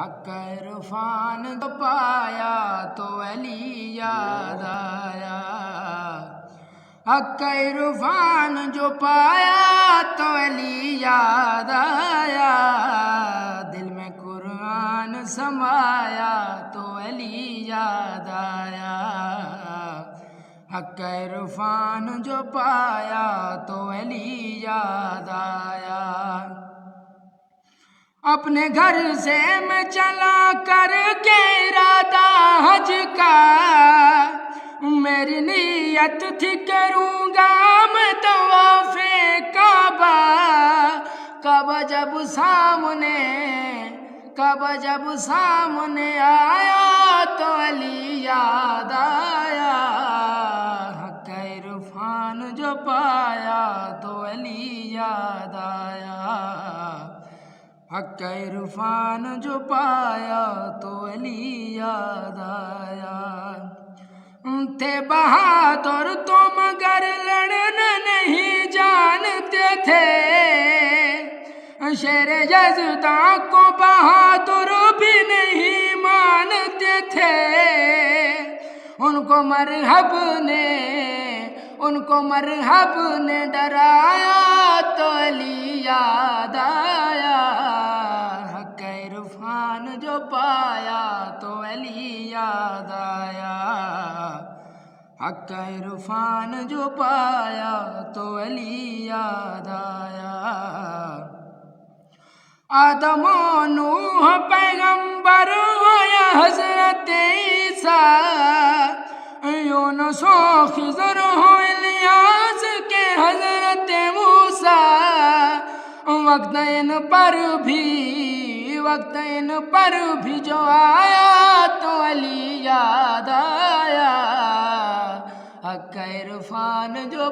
हक इरफान जो पाया तो अली याद आया हक इरफान जो पाया तो अली याद आया दिल में कुरान समाया तो अली याद आया हक इरफान जो पाया तो अली याद आया अपने घर से मैं चला कर के इरादा हज का। मेरी नीयत थी करूँगा मैं तवाफे काबा कब जब सामने, कब जब सामने आया तो अली याद आया। इरफान जो पाया तो अली याद आया। हक इरफान जो पाया तो अली याद आया थे बहादुर तो मगर लड़ना नहीं जानते थे शेर जजदा को बहादुर भी नहीं मानते थे उनको मरहब ने उनको मरहब ने डराया अली याद आया हक इरफान जो पाया तो अली याद आया आदम नूह पैगंबर या हज़रत ईसा। यूनुस खिजर हो इलियास के हज़रत मूसा। वक्त इन पर भी, वक्त इन पर भी जो आया तो अली याद आया हक इरफान जो